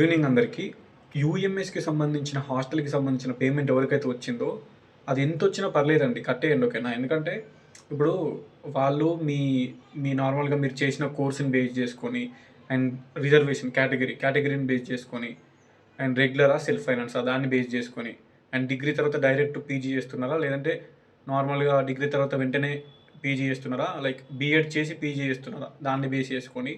Evening అందరికీ. యూఎంఎస్కి సంబంధించిన హాస్టల్కి సంబంధించిన పేమెంట్ ఎవరికైతే వచ్చిందో అది ఎంత వచ్చినా పర్లేదండి కట్టేయండి ఓకేనా ఎందుకంటే ఇప్పుడు వాళ్ళు మీ మీ నార్మల్గా మీరు చేసిన కోర్సుని బేస్ చేసుకొని అండ్ రిజర్వేషన్ కేటగిరీ కేటగిరీని బేస్ చేసుకొని అండ్ రెగ్యులరా సెల్ఫ్ ఫైనాన్సా దాన్ని బేస్ చేసుకొని అండ్ డిగ్రీ తర్వాత డైరెక్ట్ పీజీ చేస్తున్నారా? లేదంటే నార్మల్గా డిగ్రీ తర్వాత వెంటనే పీజీ చేస్తున్నారా? లైక్ బీఎడ్ చేసి పీజీ చేస్తున్నారా? దాన్ని బేస్ చేసుకొని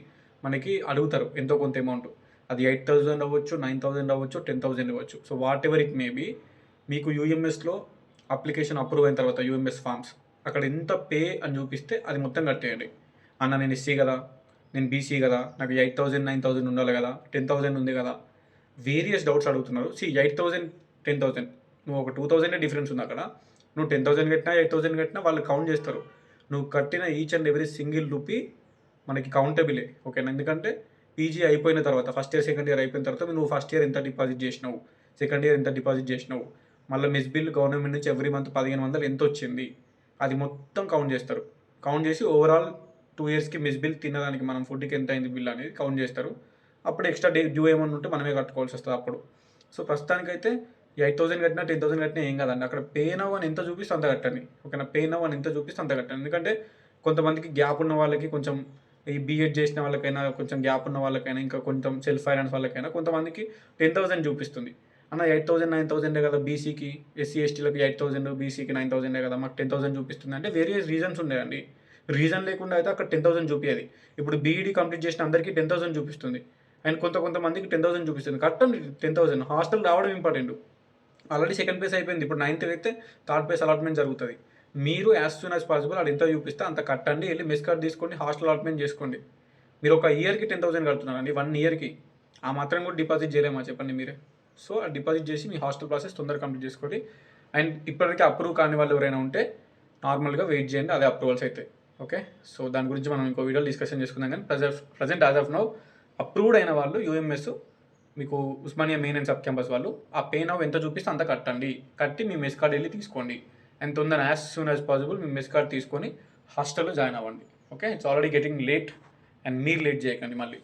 మనకి అడుగుతారు ఎంతో కొంత అమౌంట్. అది ఎయిట్ థౌజండ్ అవ్వచ్చు నైన్ థౌజండ్ అవ్వచ్చు టెన్ థౌజండ్ అవ్వచ్చు so whatever it maybe మీకు యూఎంఎస్లో అప్లికేషన్ అప్రూవ్ అయిన తర్వాత యూఎంఎస్ ఫామ్స్ అక్కడ ఎంత పే అని చూపిస్తే అది మొత్తం కట్టేయండి. అన్న నేను ఎస్సీ కదా నేను బీసీ కదా నాకు ఎయిట్ థౌజండ్ నైన్ థౌజండ్ ఉండాలి కదా టెన్ థౌజండ్ ఉంది కదా వేరియస్ డౌట్స్ అడుగుతున్నారు. See eight thousand ten thousand నువ్వు ఒక టూ థౌజండే డిఫరెన్స్ ఉంది అక్కడ నువ్వు టెన్ థౌసండ్ కట్టినా ఎయిట్ థౌసండ్ కట్టినా వాళ్ళు కౌంట్ చేస్తారు. నువ్వు కట్టిన each and every single rupee మనకి కౌంటబులే ఓకేనా ఎందుకంటే పీజీ అయిపోయిన తర్వాత ఫస్ట్ ఇయర్ సెకండ్ ఇయర్ అయిపోయిన తర్వాత నువ్వు ఫస్ట్ ఇయర్ ఎంత డిపాజిట్ చేసినావు? సెకండ్ ఇయర్ ఎంత డిపాజిట్ చేసినావు? మళ్ళీ మిస్ బిల్ గవర్నమెంట్ నుంచి ఎవ్రీ మంత్ పదిహేను వందలు ఎంత వచ్చింది? అది మొత్తం కౌంట్ చేస్తారు. కౌంట్ చేసి ఓవరాల్ టూ ఇయర్స్కి మిస్ బిల్ తినడానికి మనం ఫుడ్కి ఎంత అయింది బిల్ అనేది కౌంట్ చేస్తారు. అప్పుడు ఎక్స్ట్రా డే డ్యూ ఏమన్నా ఉంటే మనమే కట్టుకోవాల్సి వస్తుంది అప్పుడు. సో ప్రస్తుతానికైతే ఎయిట్ థౌసండ్ కట్టినా టెన్ థౌసండ్ కట్టినా ఏం కాదండి. అక్కడ పే నవ్ అని ఎంత చూపిస్తే అంత కట్టండి. ఓకేనా? పే నవ్ అని ఎంత చూపిస్తే అంత కట్టండి. ఎందుకంటే కొంతమందికి గ్యాప్ ఉన్న వాళ్ళకి కొంచెం ఈ బీఎడ్ చేసిన వాళ్ళకైనా కొంచెం గ్యాప్ ఉన్న వాళ్ళకైనా ఇంకా కొంచెం సెల్ఫ్ ఫైనాన్స్ వాళ్ళకైనా కొంతమందికి టెన్ థౌసండ్ చూపిస్తుంది. అన్న ఎయిట్ థౌసండ్ నైన్ థౌసండే కదా బీసీకి ఎస్సీ ఎస్టీలకు ఎయిట్ థౌసండ్ బీసీకి నైన్ థౌసండే కదా మాకు టెన్ థౌసండ్ చూపిస్తుంది అంటే వేరియస్ రీజన్స్ ఉన్నాయండి. రీజన్ లేకుండా అయితే అక్కడ టెన్ థౌసండ్ చూపించేది ఇప్పుడు బీఈడీ కంప్లీట్ చేసిన అందరికీ టెన్ థౌసండ్ చూపిస్తుంది. అండ్ కొంత కొంతమందికి టెన్ థౌసండ్ చూపిస్తుంది. కట్టండి టెన్ థౌసండ్ హాస్టల్ రావడం ఇంపార్టెంట్ ఆల్రెడీ సెకండ్ ప్లేస్ అయిపోయింది. ఇప్పుడు నైన్త్ అయితే థర్డ్ ప్లేస్ అలాట్మెంట్ జరుగుతుంది. మీరు యాజ్ సూన్ యాజ్ పాసిబుల్ అది ఎంత చూపిస్తే అంత కట్టండి వెళ్ళి మిస్ కార్డ్ తీసుకోండి హాస్టల్ అలాట్మెంట్ చేసుకోండి. మీరు ఒక ఇయర్కి టెన్ థౌసండ్ కడుతున్నారండి వన్ ఇయర్కి ఆ మాత్రం కూడా డిపాజిట్ చేయలేమా చెప్పండి మీరే? సో ఆ డిపాజిట్ చేసి మీ హాస్టల్ ప్రాసెస్ తొందరగా కంప్లీట్ చేసుకోండి. అండ్ ఇప్పటికీ అప్రూవ్ కాని వాళ్ళు ఎవరైనా ఉంటే నార్మల్గా వెయిట్ చేయండి అదే అప్రూవల్స్ అయితే. ఓకే? సో దాని గురించి మనం ఇంకో వీడియో డిస్కషన్ చేసుకుందాం కానీ present present as of now approved అయిన వాళ్ళు యూఎంఎస్ మీకు Osmania main and sub campus వాళ్ళు ఆ పే నవ్ ఎంత చూపిస్తే అంత కట్టండి. కట్టి మీ మెస్ కార్డ్ వెళ్ళి తీసుకోండి. అండ్ తొందర యాజ్ సూన్ యాజ్ పాసిబుల్ మీ మెస్ కార్డ్ తీసుకొని హాస్టల్లో జాయిన్ అవ్వండి. Okay it's already getting late and మీరు లేట్ చేయకండి మళ్ళీ.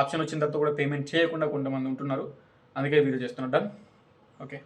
ఆప్షన్ వచ్చిన తర్వాత కూడా పేమెంట్ చేయకుండా కొంతమంది ఉంటున్నారు. అందుకే వీడియో చేస్తున్నారు డన్ ఓకే